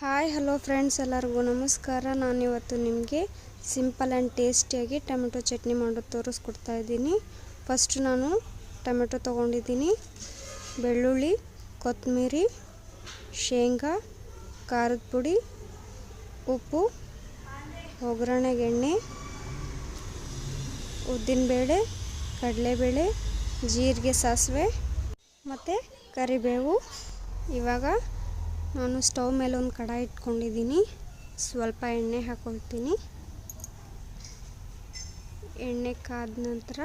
Hi hello friends ಎಲ್ಲರಿಗೂ ನಮಸ್ಕಾರ. ನಾನಿವತ್ತು ನಿಮಗೆ ಸಿಂಪಲ್ ಆ್ಯಂಡ್ ಟೇಸ್ಟಿಯಾಗಿ ಟೊಮೆಟೊ ಚಟ್ನಿ ಮಾಡೋದು ತೋರಿಸ್ಕೊಡ್ತಾ ಇದ್ದೀನಿ. ಫಸ್ಟ್ ನಾನು ಟೊಮೆಟೊ ತೊಗೊಂಡಿದ್ದೀನಿ. ಬೆಳ್ಳುಳ್ಳಿ, ಕೊತ್ತಂಬರಿ, ಶೇಂಗಾ, ಖಾರದ ಪುಡಿ, ಉಪ್ಪು ಒಗ್ಗರಣೆಗೆ ಎಣ್ಣೆ, ಉದ್ದಿನಬೇಳೆ, ಕಡಲೆಬೇಳೆ, ಜೀರಿಗೆ, ಸಾಸಿವೆ ಮತ್ತು ಕರಿಬೇವು. ಇವಾಗ ನಾನು ಸ್ಟವ್ ಮೇಲೆ ಒಂದು ಕಡಾಯಿ ಇಟ್ಕೊಂಡಿದ್ದೀನಿ. ಸ್ವಲ್ಪ ಎಣ್ಣೆ ಹಾಕೊಳ್ತೀನಿ. ಎಣ್ಣೆ ಕಾದ ನಂತರ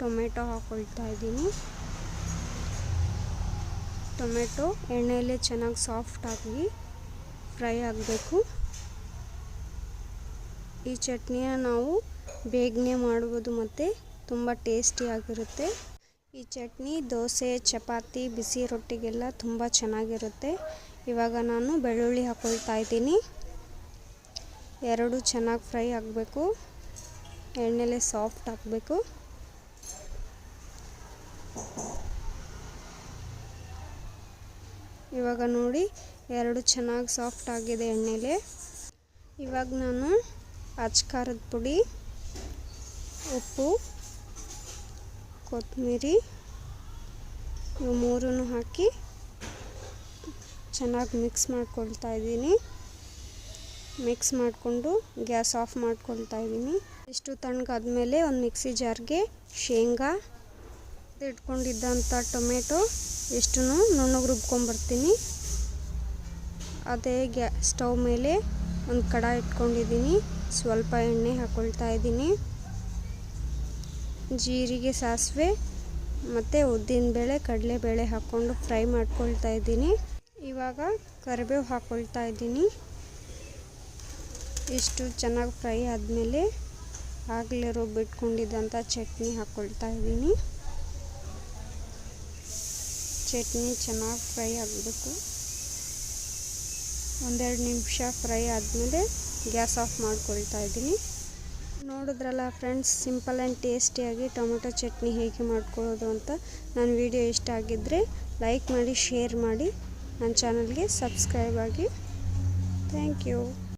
ಟೊಮೆಟೊ ಹಾಕೊಳ್ತಾ ಇದ್ದೀನಿ. ಟೊಮೆಟೊ ಎಣ್ಣೆಯಲ್ಲೇ ಚೆನ್ನಾಗಿ ಸಾಫ್ಟಾಗಿ ಫ್ರೈ ಆಗಬೇಕು. ಈ ಚಟ್ನಿಯ ನಾವು ಬೇಗನೆ ಮಾಡ್ಬೋದು ಮತ್ತು ತುಂಬ ಟೇಸ್ಟಿಯಾಗಿರುತ್ತೆ ಈ ಚಟ್ನಿ, ದೋಸೆ, ಚಪಾತಿ, ಬಿಸಿ ರೊಟ್ಟಿಗೆಲ್ಲ ತುಂಬ ಚೆನ್ನಾಗಿರುತ್ತೆ. ಇವಾಗ ನಾನು ಬೆಳ್ಳುಳ್ಳಿ ಹಾಕ್ಕೊಳ್ತಾ ಇದ್ದೀನಿ. ಎರಡು ಚೆನ್ನಾಗಿ ಫ್ರೈ ಆಗಬೇಕು. ಎಣ್ಣೆಲೆ ಸಾಫ್ಟ್ ಆಗಬೇಕು ಇವಾಗ ನೋಡಿ, ಎರಡು ಚೆನ್ನಾಗಿ ಸಾಫ್ಟ್ ಆಗಿದೆ ಎಣ್ಣೆಲೆ. ಇವಾಗ ನಾನು ಅಚ್ಕಾರದ ಪುಡಿ, ಉಪ್ಪು ಕೊತ್ತಂಬರಿ ಇವು ಮೂರನ್ನು ಹಾಕಿ ಚೆನ್ನಾಗಿ ಮಿಕ್ಸ್ ಮಾಡ್ಕೊಳ್ತಾ ಇದ್ದೀನಿ. ಮಿಕ್ಸ್ ಮಾಡಿಕೊಂಡು ಗ್ಯಾಸ್ ಆಫ್ ಮಾಡ್ಕೊಳ್ತಾ ಇದ್ದೀನಿ. ಇಷ್ಟು ತಣ್ಣಗಾದ್ಮೇಲೆ ಒಂದು ಮಿಕ್ಸಿ ಜಾರ್ಗೆ ಶೇಂಗಾ ಇಟ್ಕೊಂಡಿದ್ದಂಥ ಟೊಮೆಟೊ ಎಷ್ಟು ನುಣ್ಣಗೆ ರುಬ್ಕೊಂಬರ್ತೀನಿ. ಅದೇ ಗ್ಯಾ ಸ್ಟವ್ ಮೇಲೆ ಒಂದು ಕಡಾಯಿ ಇಟ್ಕೊಂಡಿದ್ದೀನಿ. ಸ್ವಲ್ಪ ಎಣ್ಣೆ ಹಾಕ್ಕೊಳ್ತಾ ಇದ್ದೀನಿ. ಜೀರಿಗೆ, ಸಾಸಿವೆ ಮತ್ತು ಉದ್ದಿನಬೇಳೆ ಕಡಲೆಬೇಳೆ ಹಾಕ್ಕೊಂಡು ಫ್ರೈ ಮಾಡ್ಕೊಳ್ತಾ ಇದ್ದೀನಿ. ಇವಾಗ ಕರಿಬೇವು ಹಾಕ್ಕೊಳ್ತಾ ಇದ್ದೀನಿ. ಇಷ್ಟು ಚೆನ್ನಾಗಿ ಫ್ರೈ ಆದಮೇಲೆ ಆಗಲೇ ರುಬ್ಬಿಟ್ಕೊಂಡಿದ್ದಂಥ ಚಟ್ನಿ ಹಾಕ್ಕೊಳ್ತಾ ಇದ್ದೀನಿ. ಚಟ್ನಿ ಚೆನ್ನಾಗಿ ಫ್ರೈ ಆಗಬೇಕು. ಒಂದೆರಡು ನಿಮಿಷ ಫ್ರೈ ಆದಮೇಲೆ ಗ್ಯಾಸ್ ಆಫ್ ಮಾಡ್ಕೊಳ್ತಾ ಇದ್ದೀನಿ. ನೋಡಿದ್ರಲ್ಲ ಫ್ರೆಂಡ್ಸ್, ಸಿಂಪಲ್ ಆ್ಯಂಡ್ ಟೇಸ್ಟಿಯಾಗಿ ಟೊಮೆಟೊ ಚಟ್ನಿ ಹೇಗೆ ಮಾಡ್ಕೊಳ್ಳೋದು ಅಂತ ನನ್ನ ವಿಡಿಯೋ ಇಷ್ಟ ಆಗಿದ್ದರೆ ಲೈಕ್ ಮಾಡಿ, ಶೇರ್ ಮಾಡಿ. ನನ್ನ ಚಾನಲ್ಗೆ ಸಬ್ಸ್ಕ್ರೈಬ್ ಆಗಿ. Thank you.